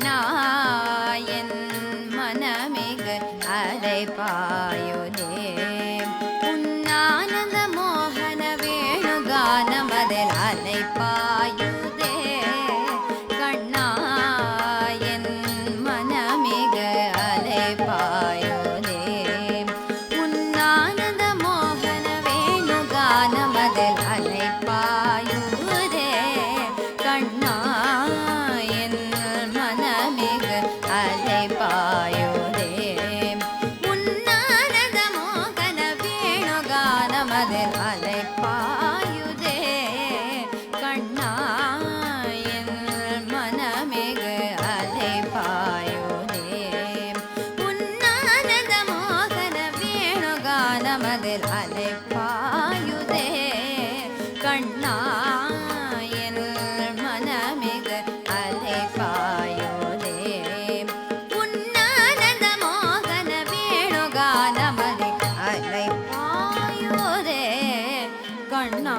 கண்ணாயன் மனமிகு அழைப்பாயோ அலை பாயுதே. கண்ணா என் மனமிக அலை பாயுதே. உன்னானந்த மோகன வேணுகானமதி அலை பாயுதே. கண்ணா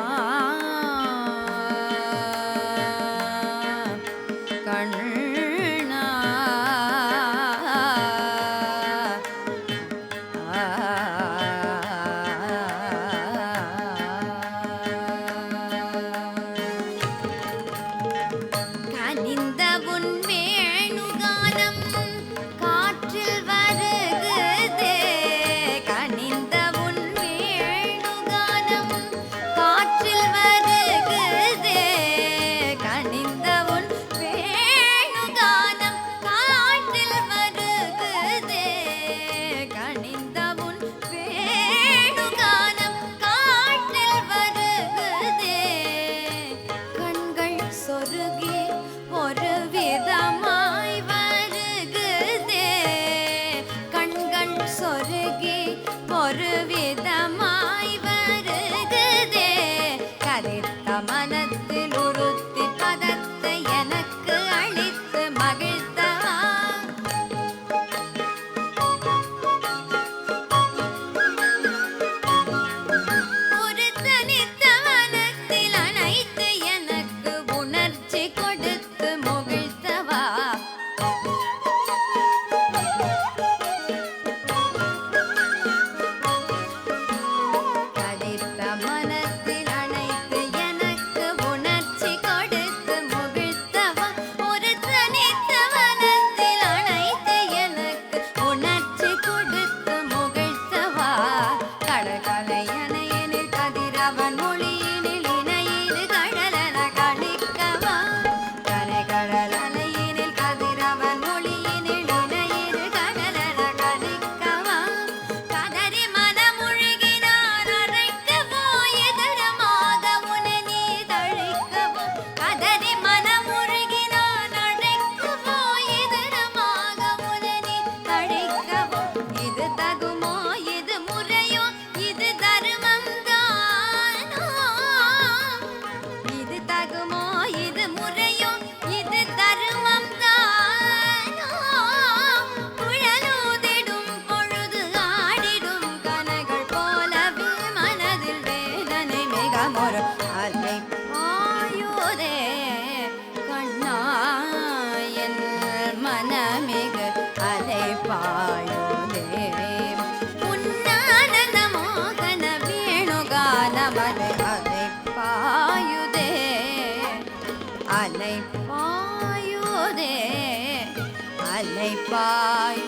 கான மன அலை பாயுதே அலை பாயுதே அலை பாயு